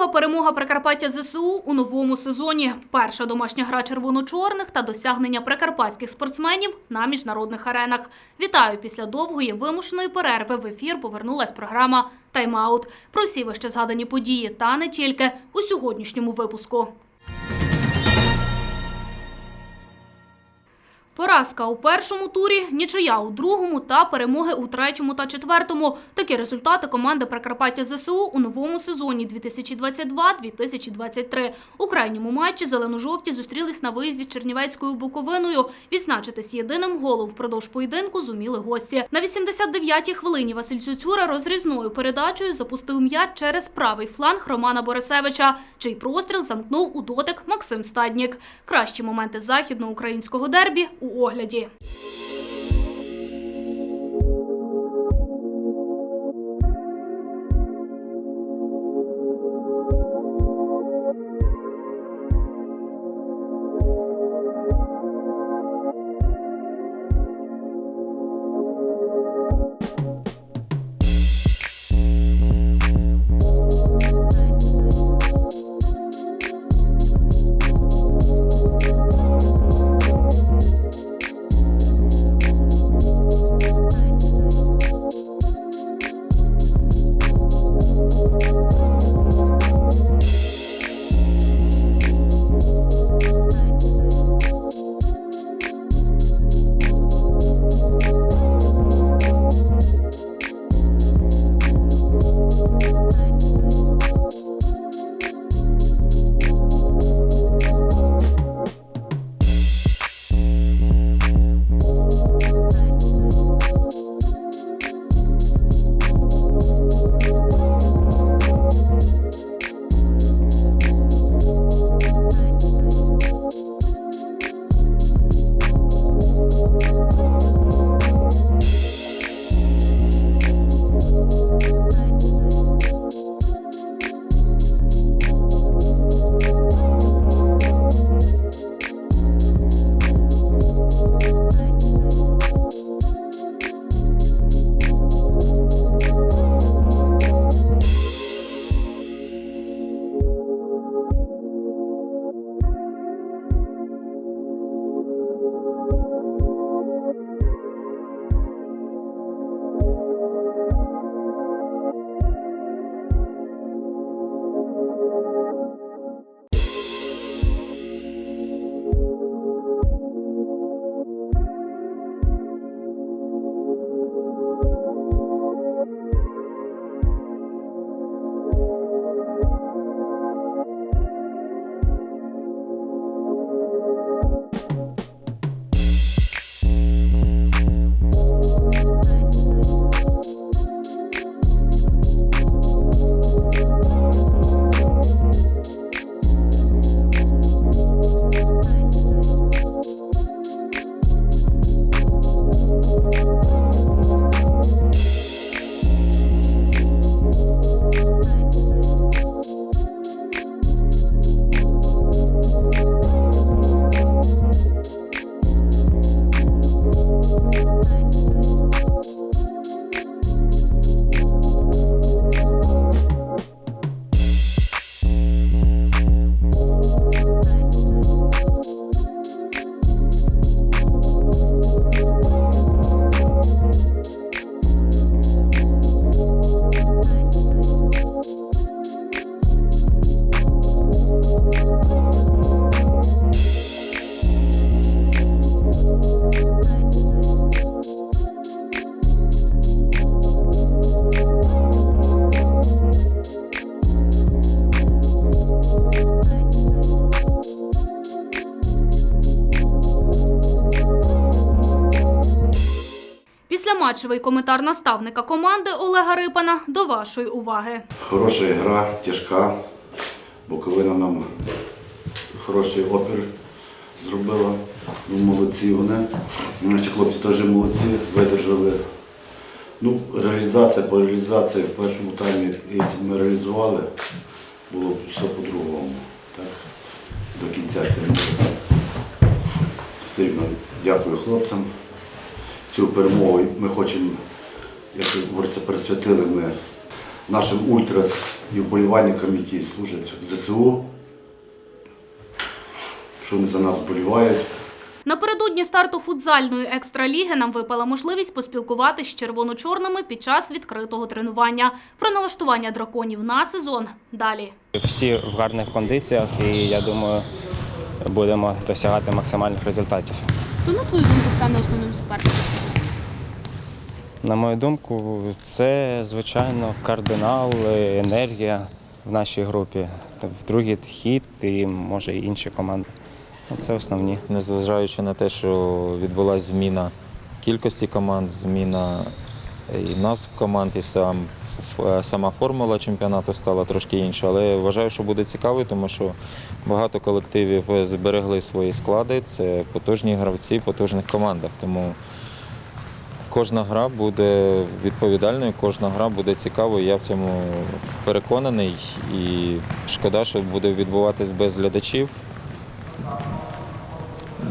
Друга перемога Прикарпаття ЗСУ у новому сезоні. Перша домашня гра червоно-чорних та досягнення прикарпатських спортсменів на міжнародних аренах. Вітаю! Після довгої вимушеної перерви в ефір повернулась програма Тайм-аут. Про всі вище згадані події та не тільки у сьогоднішньому випуску. Поразка у першому турі, нічия у другому та перемоги у третьому та четвертому. Такі результати команди Прикарпаття ЗСУ у новому сезоні 2022-2023. У крайньому матчі зелено-жовті зустрілись на виїзді з Чернівецькою Буковиною. Відзначитись єдиним голом впродовж поєдинку зуміли гості. На 89-й хвилині Василь Цюцюра розрізною передачею запустив м'яч через правий фланг Романа Борисевича, чий простріл замкнув у дотик Максим Стаднік. Кращі моменти західноукраїнського дербі у огляді. Післяматчевий коментар наставника команди Олега Рипана до вашої уваги. Хороша гра, тяжка. Буковина нам хороший опір зробила. Ну, молодці вони. Наші хлопці теж молодці, видержали. Ну, реалізація по реалізації в першому таймі, якщо ми реалізували, було б все по-другому. До кінця тягнули. Сильно дякую хлопцям. Цю перемогу ми хочемо, як говориться, присвятили ми нашим ультрас і вболівальникам, які служать в ЗСУ, що вони за нас вболівають. Напередодні старту футзальної екстраліги нам випала можливість поспілкуватись з червоно-чорними під час відкритого тренування. Про налаштування драконів на сезон далі. Всі в гарних кондиціях, і я думаю, будемо досягати максимальних результатів. То на твою думку стане основним суперником? На мою думку, це звичайно кардинал, енергія в нашій групі. В другий хід і може і інші команди. Ну, Це основні. незважаючи на те, що відбулася зміна кількості команд, зміна і назв команд, і сам, е, сама формула чемпіонату стала трошки інша. Але вважаю, що буде цікаво, тому що багато колективів зберегли свої склади. Це потужні гравці в потужних командах. Тому кожна гра буде відповідальною, кожна гра буде цікавою. Я в цьому переконаний. І шкода, що буде відбуватись без глядачів.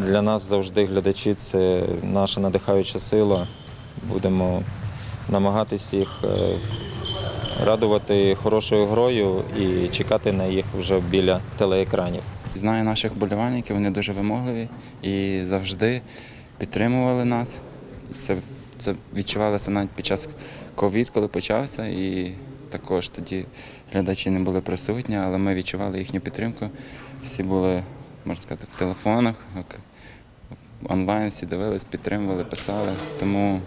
Для нас завжди глядачі це наша надихаюча сила. Будемо намагатися їх е, радувати хорошою грою і чекати на їх вже біля телеекранів. Знаю наших вболівальників, вони дуже вимогливі і завжди підтримували нас. Це, це відчувалося навіть під час ковід, коли почався, і також тоді глядачі не були присутні, але ми відчували їхню підтримку. Всі були, можна сказати, в телефонах, онлайн, всі дивились, підтримували, писали. Тому,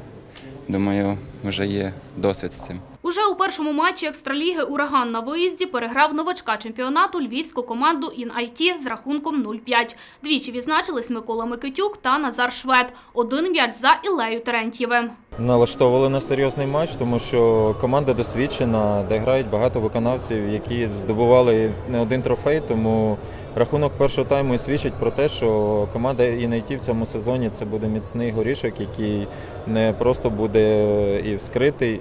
думаю, вже є досвід з цим. Уже у першому матчі екстраліги Ураган на виїзді переграв новачка чемпіонату львівську команду «Ін-Айті» з рахунком 0-5. Двічі відзначились Микола Микитюк та Назар Швед. Один м'яч за Ілею Терентьєвим. Налаштовували на серйозний матч, тому що команда досвідчена, де грають багато виконавців, які здобували не один трофей. Тому рахунок першого тайму свідчить про те, що команда «Інайті» в цьому сезоні це буде міцний горішок, який не просто буде і вскритий,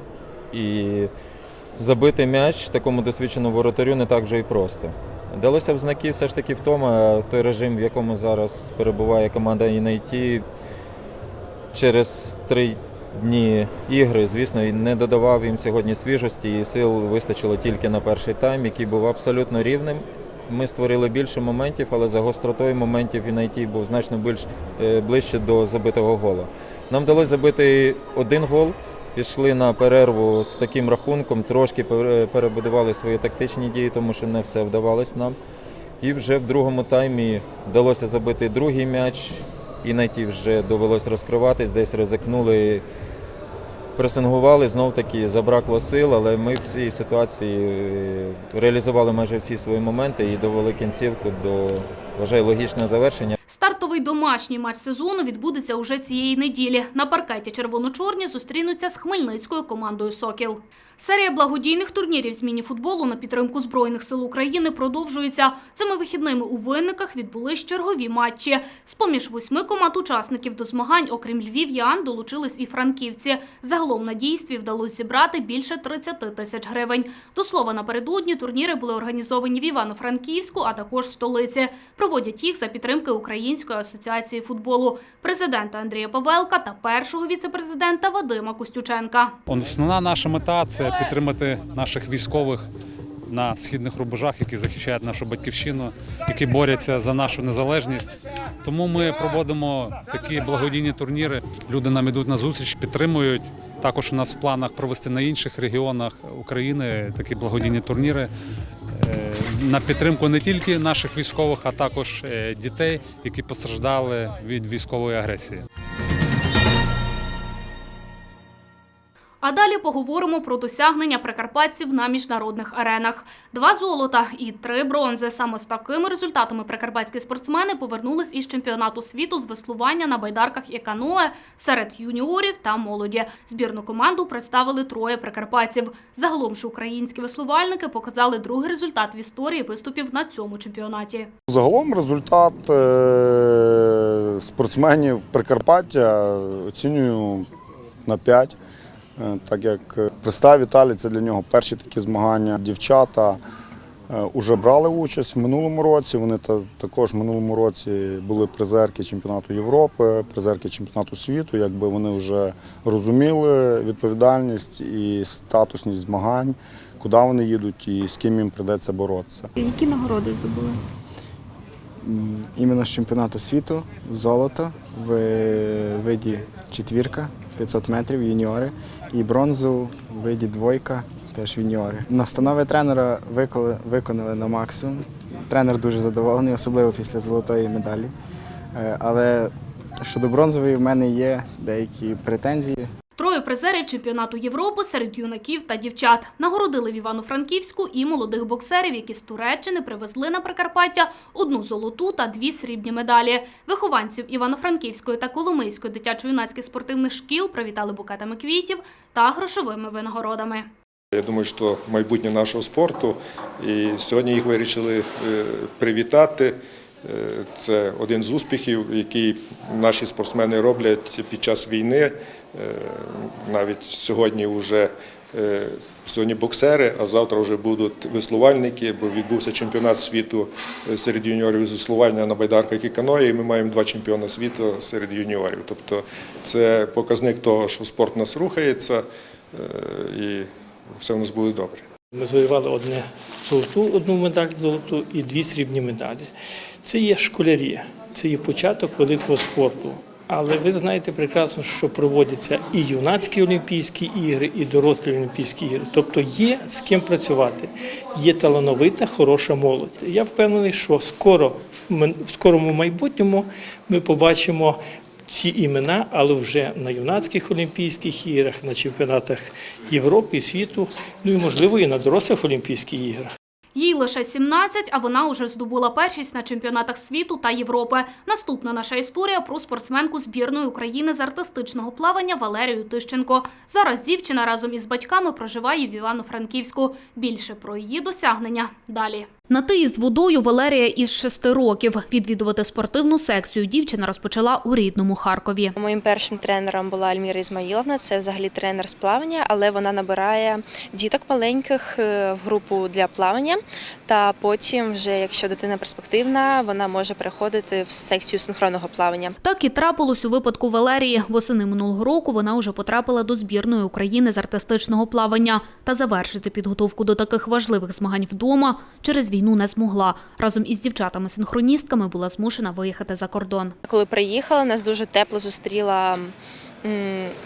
і забити м'яч такому досвідченому воротарю не так вже і просто. Далося в знаки все ж таки втома той режим, в якому зараз перебуває команда «Інайті», через три дні ігри, звісно, не додавав їм сьогодні свіжості, і сил вистачило тільки на перший тайм, який був абсолютно рівним. Ми створили більше моментів, але за гостротою моментів найти був значно більш е, ближче до забитого гола. Нам вдалося забити один гол. Пішли на перерву з таким рахунком, трошки пере- перебудували свої тактичні дії, тому що не все вдавалось нам. І вже в другому таймі вдалося забити другий м'яч, і на ті вже довелось розкриватись, десь ризикнули, пресингували, знов таки забракло сил, але ми в цій ситуації е, реалізували майже всі свої моменти і довели кінцівку до вважаю, логічного завершення. Стартовий домашній матч сезону відбудеться уже цієї неділі. На паркеті червоно-чорні зустрінуться з хмельницькою командою «Сокіл». Серія благодійних турнірів з міні-футболу на підтримку Збройних сил України продовжується. Цими вихідними у Винниках відбулись чергові матчі. З-поміж восьми команд учасників до змагань, окрім львів'ян, долучились і франківці. Загалом на дійстві вдалося зібрати більше 30 тисяч гривень. До слова, напередодні турніри були організовані в Івано-Франківську, а також столиці. Проводять їх за підтримки Української асоціації футболу, президента Андрія Павелка та першого віцепрезидента Вадима Костюченка. Основна наша мета це підтримати наших військових на східних рубежах, які захищають нашу батьківщину, які борються за нашу незалежність. Тому ми проводимо такі благодійні турніри. Люди нам ідуть на зустріч, підтримують. Також у нас в планах провести на інших регіонах України такі благодійні турніри на підтримку не тільки наших військових, а також е, дітей, які постраждали від військової агресії. А далі поговоримо про досягнення прикарпатців на міжнародних аренах. Два золота і три бронзи. Саме з такими результатами прикарпатські спортсмени повернулись із чемпіонату світу з веслування на байдарках і каное серед юніорів та молоді. Збірну команду представили троє прикарпатців. Загалом ж українські веслувальники показали другий результат в історії виступів на цьому чемпіонаті. Загалом результат е, спортсменів Прикарпаття оцінюю на 5. Е, Так як е, представ Віталій, це для нього перші такі змагання. Дівчата вже брали участь в минулому році. Вони також в минулому році були призерки чемпіонату Європи, призерки чемпіонату світу. Якби вони вже розуміли відповідальність і статусність змагань. куди вони їдуть і з ким їм прийдеться боротися. Які нагороди здобули? Іменно з чемпіонату світу золото в виді четвірка 500 метрів юніори і бронзу в виді двойка теж юніори. Настанови тренера виконали, на максимум. Тренер дуже задоволений, особливо після золотої медалі. Е, Але щодо бронзової в мене є деякі претензії. Троє призерів чемпіонату Європи серед юнаків та дівчат нагородили в Івано-Франківську і молодих боксерів, які з Туреччини привезли на Прикарпаття одну золоту та дві срібні медалі. Вихованців Івано-Франківської та Коломийської дитячо-юнацьких спортивних шкіл привітали букетами квітів та грошовими винагородами. Я думаю, що майбутнє нашого спорту, і сьогодні їх вирішили е, привітати. Е, Це один з успіхів, який наші спортсмени роблять під час війни. Е, Навіть сьогодні вже е, сьогодні боксери, а завтра вже будуть веслувальники, бо відбувся чемпіонат світу е, серед юніорів з веслування на байдарках і каної. І ми маємо два чемпіони світу серед юніорів. Тобто це показник того, що спорт у нас рухається і все в нас буде добре. Ми завоювали одне золоту, одну медаль золоту і дві срібні медалі. Це є школярі, це є початок великого спорту. Але ви знаєте прекрасно, що проводяться і юнацькі Олімпійські ігри, і дорослі Олімпійські ігри. Тобто є з ким працювати, є талановита, хороша молодь. Я впевнений, що скоро, в скорому майбутньому ми побачимо ці імена, але вже на юнацьких Олімпійських іграх, на чемпіонатах Європи світу, ну і можливо і на дорослих Олімпійських іграх. Їй лише 17, а вона уже здобула першість на чемпіонатах світу та Європи. Наступна наша історія про спортсменку збірної України з артистичного плавання Валерію Тищенко. Зараз дівчина разом із батьками проживає в Івано-Франківську. Більше про її досягнення далі. На ти із водою Валерія із шести років. Відвідувати спортивну секцію дівчина розпочала у рідному Харкові. Моїм першим тренером була Альміра Ізмаїловна. Це взагалі тренер з плавання, але вона набирає діток маленьких е, в групу для плавання. Та потім, вже якщо дитина перспективна, вона може переходити в секцію синхронного плавання. Так і трапилось у випадку Валерії. Восени минулого року вона вже потрапила до збірної України з артистичного плавання. Та завершити підготовку до таких важливих змагань вдома через війну не змогла. Разом із дівчатами-синхроністками була змушена виїхати за кордон. Коли приїхала, нас дуже тепло зустріла.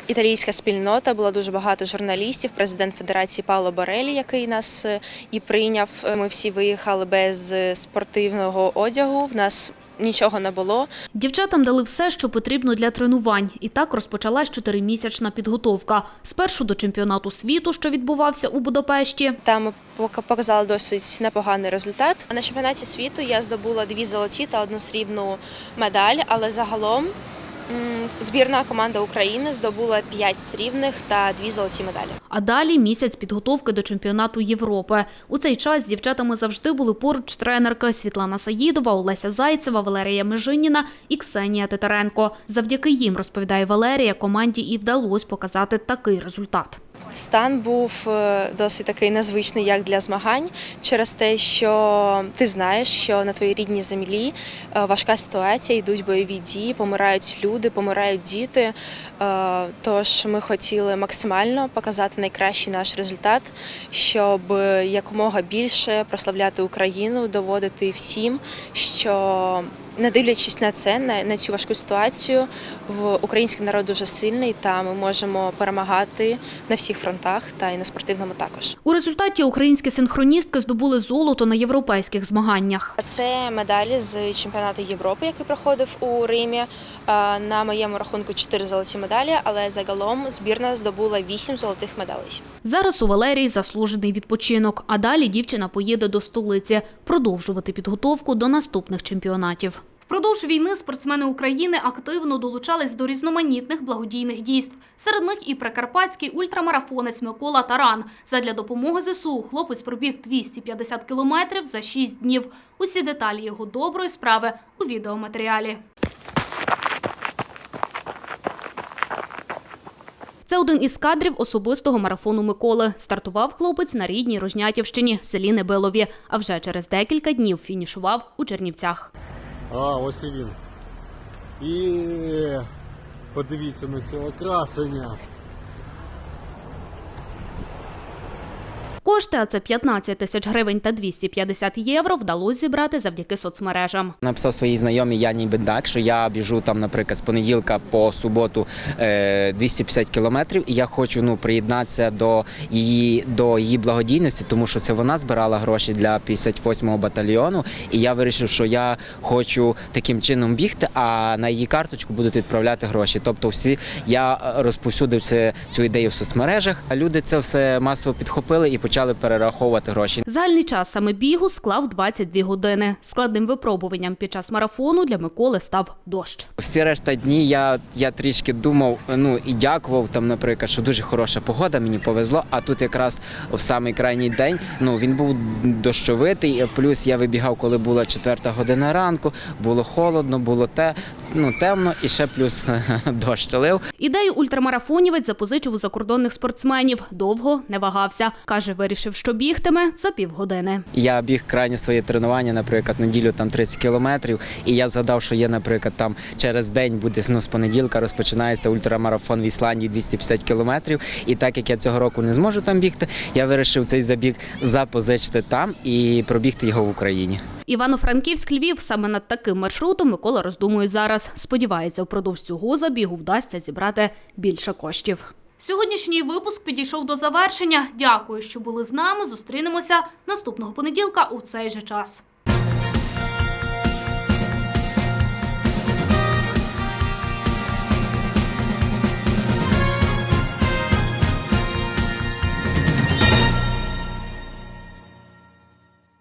Італійська спільнота була дуже багато журналістів. Президент Федерації Пауло Борелі, який нас е, і прийняв. Ми всі виїхали без е, спортивного одягу. В нас нічого не було. Дівчатам дали все, що потрібно для тренувань. І так розпочалась чотиримісячна підготовка. Спершу до чемпіонату світу, що відбувався у Будапешті. Там показали досить непоганий результат. На чемпіонаті світу я здобула дві золоті та одну срібну медаль, але загалом збірна команда України здобула п'ять срібних та дві золоті медалі. А далі місяць підготовки до чемпіонату Європи. У цей час з дівчатами завжди були поруч тренерки Світлана Саїдова, Олеся Зайцева, Валерія Межиніна і Ксенія Титаренко. Завдяки їм, розповідає Валерія, команді і вдалося показати такий результат. Стан був е, досить такий незвичний, як для змагань, через те, що ти знаєш, що на твоїй рідній землі е, важка ситуація, йдуть бойові дії, помирають люди, помирають діти. Е, Тож ми хотіли максимально показати найкращий наш результат, щоб якомога більше прославляти Україну, доводити всім, що не дивлячись на це, на, на цю важку ситуацію, в український народ дуже сильний, та ми можемо перемагати на всіх фронтах та і на спортивному також. У результаті українські синхроністки здобули золото на європейських змаганнях. Це медалі з чемпіонату Європи, який проходив у Римі. На моєму рахунку 4 золоті медалі, але загалом збірна здобула 8 золотих медалей. Зараз у Валерії заслужений відпочинок, а далі дівчина поїде до столиці продовжувати підготовку до наступних чемпіонатів. Впродовж війни спортсмени України активно долучались до різноманітних благодійних дійств. Серед них і прикарпатський ультрамарафонець Микола Таран. Задля допомоги ЗСУ хлопець пробіг 250 кілометрів за 6 днів. Усі деталі його доброї справи у відеоматеріалі. Це один із кадрів особистого марафону Миколи. Стартував хлопець на рідній Рожнятівщині, селі Небилові, а вже через декілька днів фінішував у Чернівцях. А, ось і він. І подивіться на цього красення. Кошти, а це 15 тисяч гривень та 250 євро, вдалося зібрати завдяки соцмережам. Написав своїй знайомій Яні Бендак, що я біжу там, наприклад, з понеділка по суботу е, 250 кілометрів, і я хочу ну приєднатися до її до її благодійності, тому що це вона збирала гроші для 58-го батальйону. І я вирішив, що я хочу таким чином бігти, а на її карточку будуть відправляти гроші. Тобто, всі я розповсюдив це, цю ідею в соцмережах. А люди це все масово підхопили і почали перераховувати гроші. Загальний час саме бігу склав 22 години. Складним випробуванням під час марафону для Миколи став дощ. Всі решта дні я, я трішки думав, ну і дякував там, наприклад, що дуже хороша погода, мені повезло. А тут якраз в самий крайній день ну він був дощовитий. Плюс я вибігав, коли була четверта година ранку, було холодно, було те, ну темно, і ще плюс дощ лив. Ідею ультрамарафонівець запозичив у закордонних спортсменів. Довго не вагався. Каже, вирішив, що бігтиме за півгодини. Я біг крайнє своє тренування, наприклад, неділю там 30 кілометрів. І я згадав, що є, наприклад, там через день буде ну, з понеділка розпочинається ультрамарафон в Ісландії 250 кілометрів. І так як я цього року не зможу там бігти, я вирішив цей забіг запозичити там і пробігти його в Україні. Івано-Франківськ Львів саме над таким маршрутом Микола роздумує зараз. Сподівається, впродовж цього забігу вдасться зібрати більше коштів. Сьогоднішній випуск підійшов до завершення. Дякую, що були з нами. Зустрінемося наступного понеділка у цей же час.